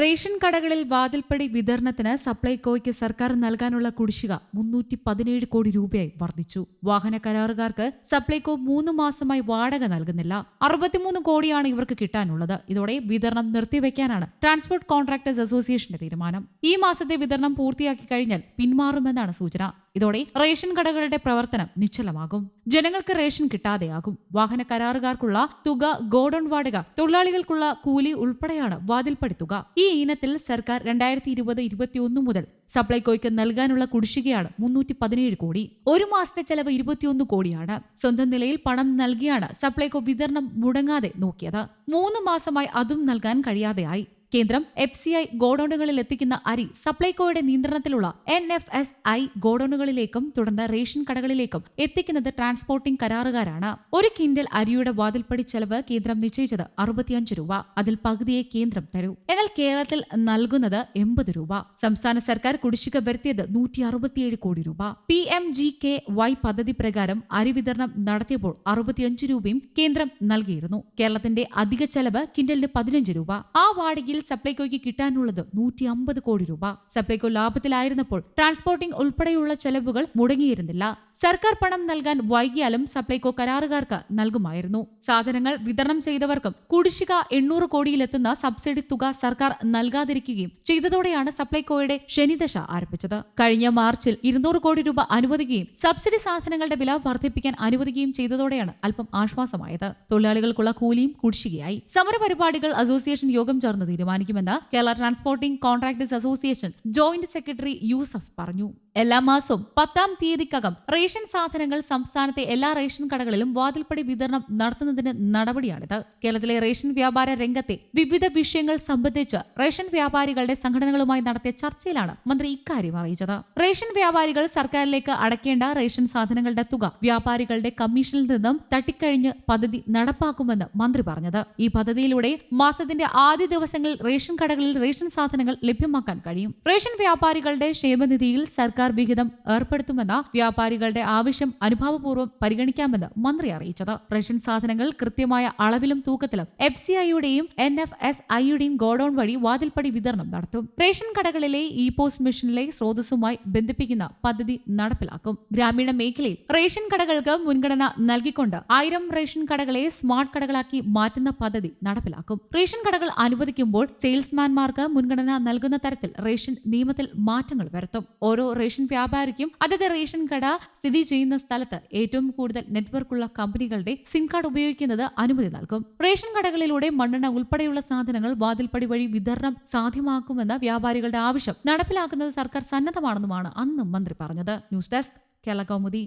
Ration കടകളിൽ വാതിൽപ്പടി വിതരണത്തിന് സപ്ലൈകോയ്ക്ക് സർക്കാർ നൽകാനുള്ള കുടിശ്ശിക മുന്നൂറ്റി പതിനേഴ് കോടി രൂപയായി വർദ്ധിച്ചു. വാഹന കരാറുകാർക്ക് സപ്ലൈകോ മൂന്ന് മാസമായി വാടക നൽകുന്നില്ല. അറുപത്തിമൂന്ന് കോടിയാണ് ഇവർക്ക് കിട്ടാനുള്ളത്. ഇതോടെ വിതരണം നിർത്തിവെക്കാനാണ് ട്രാൻസ്പോർട്ട് കോൺട്രാക്ടേഴ്സ് അസോസിയേഷന്റെ തീരുമാനം. ഈ മാസത്തെ വിതരണം പൂർത്തിയാക്കി കഴിഞ്ഞാൽ പിന്മാറുമെന്നാണ് സൂചന. ഇതോടെ റേഷൻ കടകളുടെ പ്രവർത്തനം നിശ്ചലമാകും. ജനങ്ങൾക്ക് റേഷൻ കിട്ടാതെയാകും. വാഹന കരാറുകാർക്കുള്ള തുക ഗോഡൌൺ വാടക തൊഴിലാളികൾക്കുള്ള കൂലി ഉൾപ്പെടെയാണ് വാതിൽപ്പടി തുക ഈ ഇനത്തിൽ സർക്കാർ രണ്ടായിരത്തി ഇരുപത് ഇരുപത്തിയൊന്ന് മുതൽ സപ്ലൈകോയ്ക്ക് നൽകാനുള്ള കുടിശ്ശികയാണ് മുന്നൂറ്റി പതിനേഴ് കോടി. ഒരു മാസത്തെ ചെലവ് ഇരുപത്തിയൊന്ന് കോടിയാണ്. സ്വന്തം നിലയിൽ പണം നൽകിയാണ് സപ്ലൈകോ വിതരണം മുടങ്ങാതെ നോക്കിയത്. മൂന്ന് മാസമായി അതും നൽകാൻ കഴിയാതെയായി. കേന്ദ്രം എഫ് സി ഐ ഗോഡൌണുകളിൽ എത്തിക്കുന്ന അരി സപ്ലൈകോയുടെ നിയന്ത്രണത്തിലുള്ള എൻ എഫ് എസ് ഐ ഗോഡൌണുകളിലേക്കും തുടർന്ന് റേഷൻ കടകളിലേക്കും എത്തിക്കുന്നത് ട്രാൻസ്പോർട്ടിംഗ് കരാറുകാരാണ്. ഒരു കിൻഡൽ അരിയുടെ വാതിൽപ്പടി ചെലവ് കേന്ദ്രം നിശ്ചയിച്ചത് അറുപത്തിയഞ്ച് രൂപ. അതിൽ പകുതിയെ കേന്ദ്രം തരൂ. എന്നാൽ കേരളത്തിൽ നൽകുന്നത് എൺപത് രൂപ. സംസ്ഥാന സർക്കാർ കുടിശ്ശിക വരുത്തിയത് നൂറ്റി അറുപത്തിയേഴ് കോടി രൂപ. P M G K Y പദ്ധതി പ്രകാരം അരി വിതരണം നടത്തിയപ്പോൾ അറുപത്തിയഞ്ച് രൂപയും കേന്ദ്രം നൽകിയിരുന്നു. കേരളത്തിന്റെ അധിക ചെലവ് കിൻഡലിന് പതിനഞ്ച് രൂപ. ആ വാടകയിൽ സപ്ലൈകോയ്ക്ക് കിട്ടാനുള്ളത് നൂറ്റി അമ്പത് കോടി രൂപ. സപ്ലൈകോ ലാഭത്തിലായിരുന്നപ്പോൾ ട്രാൻസ്പോർട്ടിംഗ് ഉൾപ്പെടെയുള്ള ചെലവുകൾ മുടങ്ങിയിരുന്നില്ല. സർക്കാർ പണം നൽകാൻ വൈകിയാലും സപ്ലൈകോ കരാറുകാർക്ക് നൽകുമായിരുന്നു. സാധനങ്ങൾ വിതരണം ചെയ്തവർക്കും കുടിശ്ശിക എണ്ണൂറ് കോടിയിലെത്തുന്ന സബ്സിഡി തുക സർക്കാർ നൽകാതിരിക്കുകയും ചെയ്തതോടെയാണ് സപ്ലൈകോയുടെ ശനിദശ ആരംഭിച്ചത്. കഴിഞ്ഞ മാർച്ചിൽ ഇരുന്നൂറ് കോടി രൂപ അനുവദിക്കുകയും സബ്സിഡി സാധനങ്ങളുടെ വില വർദ്ധിപ്പിക്കാൻ അനുവദിക്കുകയും ചെയ്തതോടെയാണ് അല്പം ആശ്വാസമായത്. തൊഴിലാളികൾക്കുള്ള കൂലിയും കുടിശ്ശികയായി. സമരപരിപാടികൾ അസോസിയേഷൻ യോഗം ചേർന്ന് തീരുമാനിക്കുമെന്ന് Kerala transporting contractors association joint secretary Yusuf പറഞ്ഞു. എല്ലാ മാസവും പത്താം തീയതിക്കകം റേഷൻ സാധനങ്ങൾ സംസ്ഥാനത്തെ എല്ലാ റേഷൻ കടകളിലും വാതിൽപ്പടി വിതരണം നടത്തുന്നതിന് നടപടിയാണിത്. കേരളത്തിലെ റേഷൻ വ്യാപാര രംഗത്തെ വിവിധ വിഷയങ്ങൾ സംബന്ധിച്ച് റേഷൻ വ്യാപാരികളുടെ സംഘടനകളുമായി നടത്തിയ ചർച്ചയിലാണ് മന്ത്രി ഇക്കാര്യം അറിയിച്ചത്. റേഷൻ വ്യാപാരികൾ സർക്കാരിലേക്ക് അടയ്ക്കേണ്ട റേഷൻ സാധനങ്ങളുടെ തുക വ്യാപാരികളുടെ കമ്മീഷനിൽ നിന്നും തട്ടിക്കഴിഞ്ഞ് പദ്ധതി നടപ്പാക്കുമെന്ന് മന്ത്രി പറഞ്ഞത്. ഈ പദ്ധതിയിലൂടെ മാസത്തിന്റെ ആദ്യ ദിവസങ്ങളിൽ റേഷൻ കടകളിൽ റേഷൻ സാധനങ്ങൾ ലഭ്യമാക്കാൻ കഴിയും. റേഷൻ വ്യാപാരികളുടെ ക്ഷേമനിധിയിൽ സർക്കാർ വിഹിതം ഏർപ്പെടുത്തുമെന്ന വ്യാപാരികളുടെ ആവശ്യം അനുഭാവപൂർവം പരിഗണിക്കാമെന്ന് മന്ത്രി അറിയിച്ചത്. റഷ്യൻ സാധനങ്ങൾ കൃത്യമായ അളവിലും തൂക്കത്തിലും എഫ് സി ഐയുടെയും എൻ എഫ് എസ് ഐയുടെയും ഗോഡൌൺ വഴി വാതിൽപ്പടി വിതരണം നടത്തും. റേഷൻ കടകളിലെ ഇ പോസ്റ്റ് മെഷീനിലെ സ്രോതസ്സുമായി ബന്ധിപ്പിക്കുന്ന പദ്ധതി നടപ്പിലാക്കും. ഗ്രാമീണ മേഖലയിൽ റേഷൻ കടകൾക്ക് മുൻഗണന നൽകിക്കൊണ്ട് ആയിരം റേഷൻ കടകളെ സ്മാർട്ട് കടകളാക്കി മാറ്റുന്ന പദ്ധതി നടപ്പിലാക്കും. റേഷൻ കടകൾ അനുവദിക്കുമ്പോൾ സെയിൽസ്മാൻമാർക്ക് മുൻഗണന നൽകുന്ന തരത്തിൽ റേഷൻ നിയമത്തിൽ മാറ്റങ്ങൾ വരുത്തും. ഓരോ റേഷൻ വ്യാപാരിക്കും അതത് റേഷൻ കട സ്ഥിതി ചെയ്യുന്ന സ്ഥലത്ത് ഏറ്റവും കൂടുതൽ നെറ്റ്വർക്കുള്ള കമ്പനികളുടെ സിം കാർഡ് ഉപയോഗിക്കുന്നത് അനുമതി നൽകും. റേഷൻ കടകളിലൂടെ മണ്ണെണ്ണ ഉൾപ്പെടെയുള്ള സാധനങ്ങൾ വാതിൽപ്പടി വഴി വിതരണം സാധ്യമാക്കുമെന്ന വ്യാപാരികളുടെ ആവശ്യം നടപ്പിലാക്കുന്നത് സർക്കാർ സന്നദ്ധമാണെന്നുമാണ് അന്നും മന്ത്രി പറഞ്ഞത്. News desk Kerala Kaumudi.